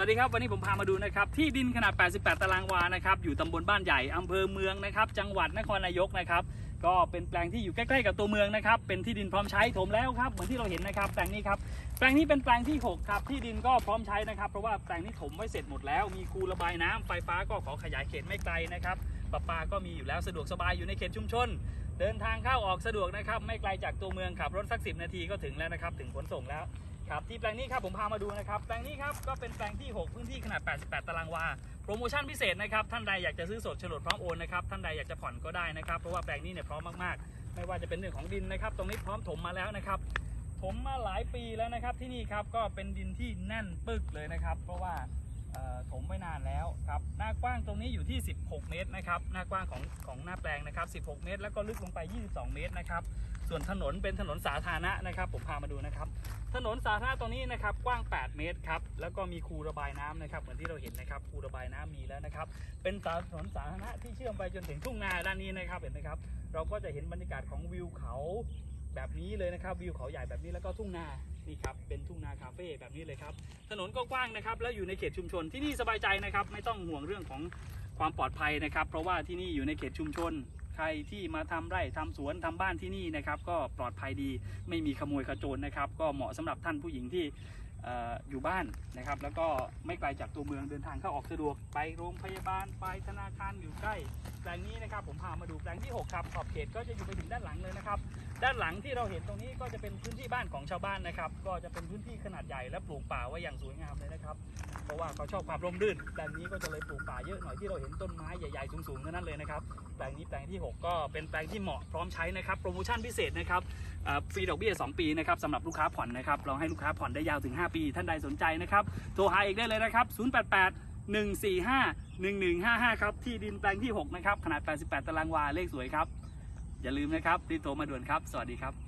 สวัสดีครับวันนี้ผมพามาดูนะครับที่ดินขนาด 88 ตารางวานะครับอยู่ตำบลบ้านใหญ่อำเภอเมืองนะครับจังหวัดนครนายกนะครับก็เป็นแปลงที่อยู่ใกล้ๆกับตัวเมืองนะครับเป็นที่ดินพร้อมใช้ถมแล้วครับเหมือนที่เราเห็นนะครับแปลงนี้ครับแปลงนี้เป็นแปลงที่ 6 ครับที่ดินก็พร้อมใช้นะครับเพราะว่าแปลงนี้ถมไว้เสร็จหมดแล้ว มีคูระบายน้ำไฟฟ้าก็ขอขยายเขตไม่ไกลนะครับประปาก็มีอยู่แล้วสะดวกสบายอยู่ในเขตชุมชน เดินทางเข้าออกสะดวกนะครับไม่ไกลจากตัวเมืองขับรถสักสินาทีก็ถึงแล้วนะครับถึงขนส่งแล้ว ครับที่แปลงนี้ครับผมพามาดูนะครับแปลงนี้ครับก็เป็นแปลงที่ 6 พื้นที่ขนาด 88 ตารางวา โปรโมชั่นพิเศษนะครับท่านใดอยากจะซื้อสดฉลดพร้อมโอนนะครับท่านใดอยากจะผ่อนก็ได้นะครับเพราะว่าแปลงนี้เนี่ยพร้อมมากๆ ไม่ว่าจะเป็นเรื่องของดินนะครับ ตรงนี้พร้อมถมมาแล้วนะครับถมมาหลายปีแล้วนะครับที่นี่ครับก็เป็นดินที่แน่นปึกเลยนะครับ เพราะว่า ถมไว้นานแล้วครับหน้ากว้างตรงนี้อยู่ที่ 16 เมตรนะครับหน้ากว้างของของหน้าแปลงนะครับ 16 เมตร แล้วก็ลึกลงไป 22 เมตรนะครับส่วนถนนเป็นถนนสาธารณะนะครับ ผมพามาดูนะครับ ถนนสาธารณะตรงนี้นะครับกว้าง 8 เมตรครับแล้วก็มีคูระบายน้ำนะครับเหมือนที่เราเห็นนะครับคูระบายน้ำมีแล้วนะครับ เป็นถนนสาธารณะที่เชื่อมไปจนถึงทุ่งนาด้านนี้นะครับเห็นไหมครับเราก็จะเห็นบรรยากาศของวิวเขา แบบนี้เลยนะครับ วิวเขาใหญ่แบบนี้แล้วก็ทุ่งนานี่ครับเป็นทุ่งนาคาเฟ่แบบนี้เลยครับ ถนนก็กว้างนะครับ แล้วอยู่ในเขตชุมชนที่นี่สบายใจนะครับ ไม่ต้องห่วงเรื่องของความปลอดภัยนะครับ เพราะว่าที่นี่อยู่ในเขตชุมชน ใครที่มาทำไร่ทำสวนทำบ้านที่นี่นะครับ ก็ปลอดภัยดีไม่มีขโมยขโจรนะครับ ก็เหมาะสำหรับท่านผู้หญิงที่ออยู่บ้านนะครับ แล้วก็ไม่ไกลจากตัวเมืองเดินทางเข้าออกสะดวกไปโรงพยาบาลไปธนาคารอยู่ใกล้ ลงนี้นะครับ ผมพามาดูแปลงที่ 6 ครับขอบเขตก็จะอยู่ไปถึงด้านหลังเลยนะครับ ด้านหลังที่เราเห็นตรงนี้ก็จะเป็นพื้นที่บ้านของชาวบ้านนะครับ ก็จะเป็นพื้นที่ขนาดใหญ่และปลูกป่าไว้อย่างสวยงามเลยนะครับ เพราะว่าเขาชอบความร่มรื่นแปลงนี้ก็จะเลยปลูกป่าเยอะหน่อยที่เราเห็นต้นไม้ใหญ่ๆสูงๆนั้นเลยนะครับแปลงนี้แปลงที่ 6 ก็เป็นแปลงที่เหมาะพร้อมใช้นะครับโปรโมชั่นพิเศษนะครับฟรีดอกเบี้ย 2 ปีนะครับสำหรับลูกค้าผ่อนนะครับเราให้ลูกค้าผ่อนได้ยาวถึง 5 ปี ท่านใดสนใจนะครับโทรหาเอกได้เลยนะครับ088 145 1155 ครับ ที่ดินแปลงที่ 6 นะครับ ขนาด 88 ตารางวา เลขสวยครับ อย่าลืมนะครับรีบโทรมาด่วนครับ สวัสดีครับ